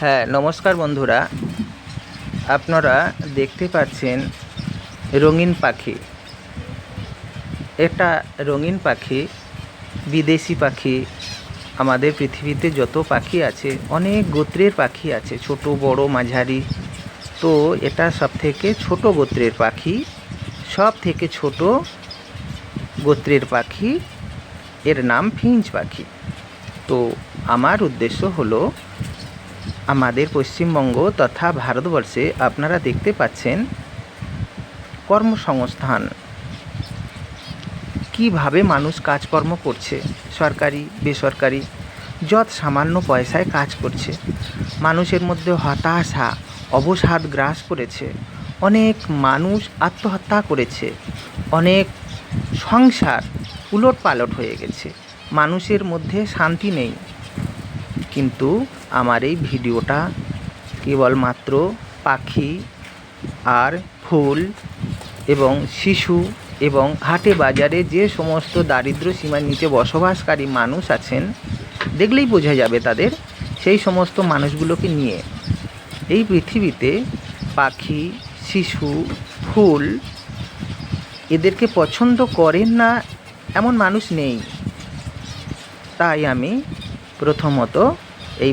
হ্যাঁ নমস্কার বন্ধুরা। আপনারা দেখতে পাচ্ছেন রঙিন পাখি। এটা রঙিন পাখি, বিদেশি পাখি। আমাদের পৃথিবীতে যত পাখি আছে, অনেক গোত্রের পাখি আছে, ছোট, বড়, মাঝারি। তো এটা সব থেকে ছোট গোত্রের পাখি সব থেকে ছোট গোত্রের পাখি। এর নাম ফিঞ্চ পাখি। তো আমার উদ্দেশ্য হলো আমাদের পশ্চিমবঙ্গ তথা ভারতবর্ষে আপনারা দেখতে পাচ্ছেন কর্মসংস্থান। কীভাবে মানুষ কাজকর্ম করছে, সরকারি, বেসরকারি, যত সামান্য পয়সায় কাজ করছে। মানুষের মধ্যে হতাশা, অবসাদ গ্রাস করেছে। অনেক মানুষ আত্মহত্যা করেছে। অনেক সংসার উলট পালট হয়ে গেছে। মানুষের মধ্যে শান্তি নেই। কিন্তু আমার এই ভিডিওটা কেবলমাত্র পাখি আর ফুল এবং শিশু এবং হাটে বাজারে যে সমস্ত দারিদ্র সীমার নিচে বসবাসকারী মানুষ আছেন, দেখলেই বোঝা যাবে তাদের সেই সমস্ত মানুষগুলোকে নিয়ে। এই পৃথিবীতে পাখি, শিশু, ফুল এদেরকে পছন্দ করেন না এমন মানুষ নেই। তাই আমি প্রথমত এই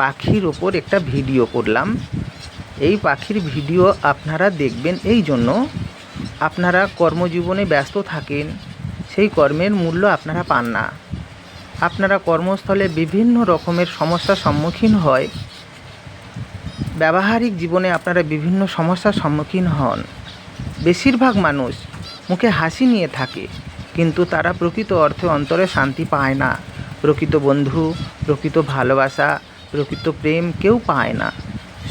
পাখির ওপর একটা ভিডিও করলাম। এই পাখির ভিডিও আপনারা দেখবেন এই জন্য আপনারা কর্মজীবনে ব্যস্ত থাকেন, সেই কর্মের মূল্য আপনারা পান না। আপনারা কর্মস্থলে বিভিন্ন রকমের সমস্যার সম্মুখীন হয়। ব্যবহারিক জীবনে আপনারা বিভিন্ন সমস্যার সম্মুখীন হন। বেশিরভাগ মানুষ মুখে হাসি নিয়ে থাকে, কিন্তু তারা প্রকৃত অর্থে অন্তরে শান্তি পায় না। প্রকৃত বন্ধু, প্রকৃত ভালোবাসা, প্রকৃত প্রেম কেউ পায় না।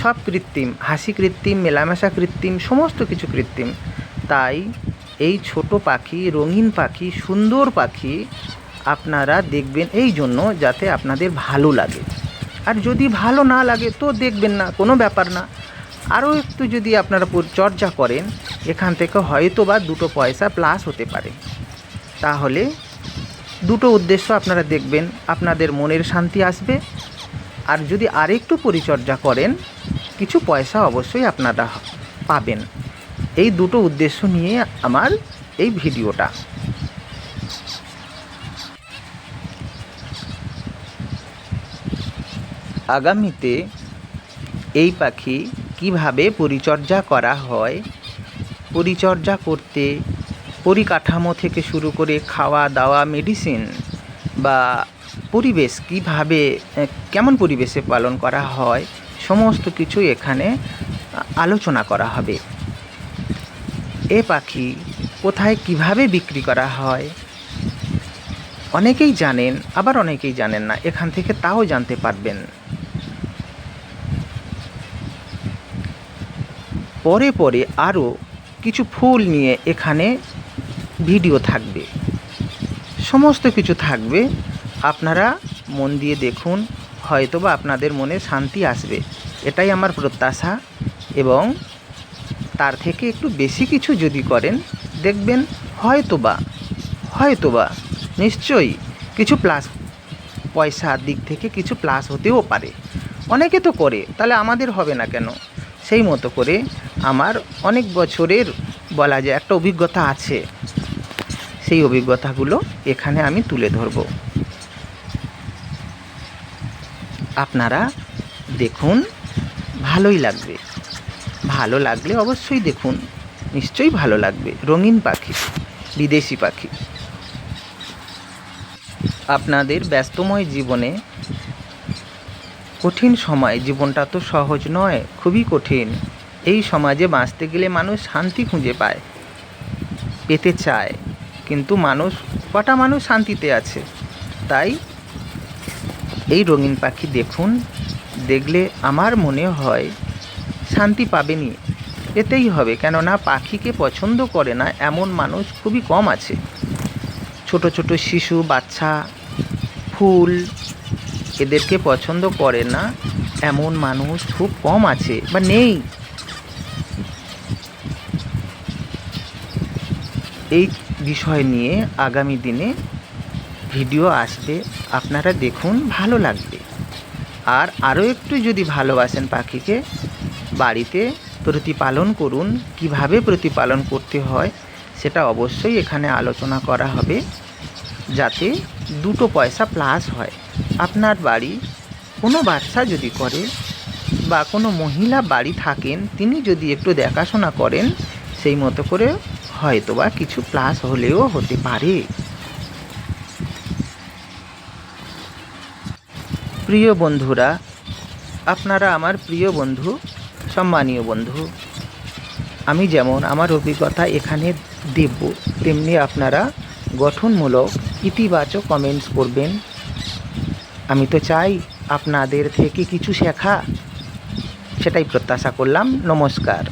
সব কৃত্রিম, হাসি কৃত্রিম, মেলামেশা কৃত্রিম, সমস্ত কিছু কৃত্রিম। তাই এই ছোট পাখি, রঙিন পাখি, সুন্দর পাখি আপনারা দেখবেন এই জন্য যাতে আপনাদের ভালো লাগে। আর যদি ভালো না লাগে তো দেখবেন না, কোনো ব্যাপার না। আরও একটু যদি আপনারা পরিচর্যা করেন, এখান থেকে হয়তো বা দুটো পয়সা প্লাস হতে পারে। তাহলে দুটো উদ্দেশ্য আপনারা দেখবেন, আপনাদের মনের শান্তি আসবে। আর যদি আরেকটু পরিচর্যা করেন, কিছু পয়সা অবশ্যই আপনারা পাবেন। এই দুটো উদ্দেশ্য নিয়ে আমার এই ভিডিওটা। আগামীতে এই পাখি কীভাবে পরিচর্যা করা হয়, পরিচর্যা করতে পরিকাঠামো থেকে শুরু করে খাওয়া দাওয়া মেডিসিন বা পরিবেশ কীভাবে কেমন পরিবেশে পালন করা হয়, সমস্ত কিছু এখানে আলোচনা করা হবে। এ পাখি কোথায় কীভাবে বিক্রি করা হয়, অনেকেই জানেন, আবার অনেকেই জানেন না, এখান থেকে তাও জানতে পারবেন। পরে পরে আরও কিছু ফুল নিয়ে এখানে ভিডিও থাকবে। সমস্ত কিছু থাকবে। আপনারা মন দিয়ে দেখুন, হয়তোবা আপনাদের মনে শান্তি আসবে। এটাই আমার প্রত্যাশা এবং তার থেকে একটু বেশি কিছু যদি করেন, দেখবেন হয়তোবা হয়তোবা, নিশ্চয়ই কিছু প্লাস পয়সার দিক থেকে কিছু প্লাস হতেও পারে। অনেকে তো করে, তাহলে আমাদের হবে না কেন? সেই মতো করে আমার অনেক বছরের বলা যায় একটা অভিজ্ঞতা আছে। সেই অভিজ্ঞতাগুলো এখানে আমি তুলে ধরব। আপনারা দেখুন, ভালোই লাগবে। ভালো লাগলে অবশ্যই দেখুন। নিশ্চয়ই ভালো লাগবে। রঙিন পাখি, বিদেশি পাখি। আপনাদের ব্যস্তময় জীবনে কঠিন সময়, জীবনটা তো সহজ নয়, খুবই কঠিন। এই সমাজে বাঁচতে গেলে মানুষ শান্তি খুঁজে পায়, পেতে চায়। কিন্তু মানুষ, কটা মানুষ শান্তিতে আছে। তাই এই রঙিন পাখি দেখুন, দেখলে আমার মনে হয় শান্তি পাবেনি এতেই হবে, কেননা পাখিকে পছন্দ করে না এমন মানুষ খুবই কম আছে। ছোট ছোট শিশু, বাচ্চা, ফুল এদেরকে পছন্দ করে না এমন মানুষ খুব কম আছে, বা নেই। এই বিষয় নিয়ে আগামী দিনে ভিডিও আসবে। আপনারা দেখুন, ভালো লাগবে। আর আরও একটু যদি ভালোবাসেন পাখিকে, বাড়িতে প্রতিপালন করুন। কীভাবে প্রতিপালন করতে হয়, সেটা অবশ্যই এখানে আলোচনা করা হবে। যাতে দুটো পয়সা প্লাস হয়। আপনার বাড়ি কোনো বাচ্চা যদি করে বা কোনো মহিলা বাড়ি থাকেন, তিনি যদি একটু দেখাশোনা করেন, সেই মতো করে হয়তো বা কিছু প্লাস হলেও হতে পারে। প্রিয় বন্ধুরা, আপনারা আমার প্রিয় বন্ধু, সম্মানীয় বন্ধু, আমি যেমন আমার অভিজ্ঞতা এখানে দেব, তেমনি আপনারা গঠনমূলক ইতিবাচক কমেন্টস করবেন। আমি তো চাই আপনাদের থেকে কিছু শেখা, সেটাই প্রত্যাশা করলাম। নমস্কার।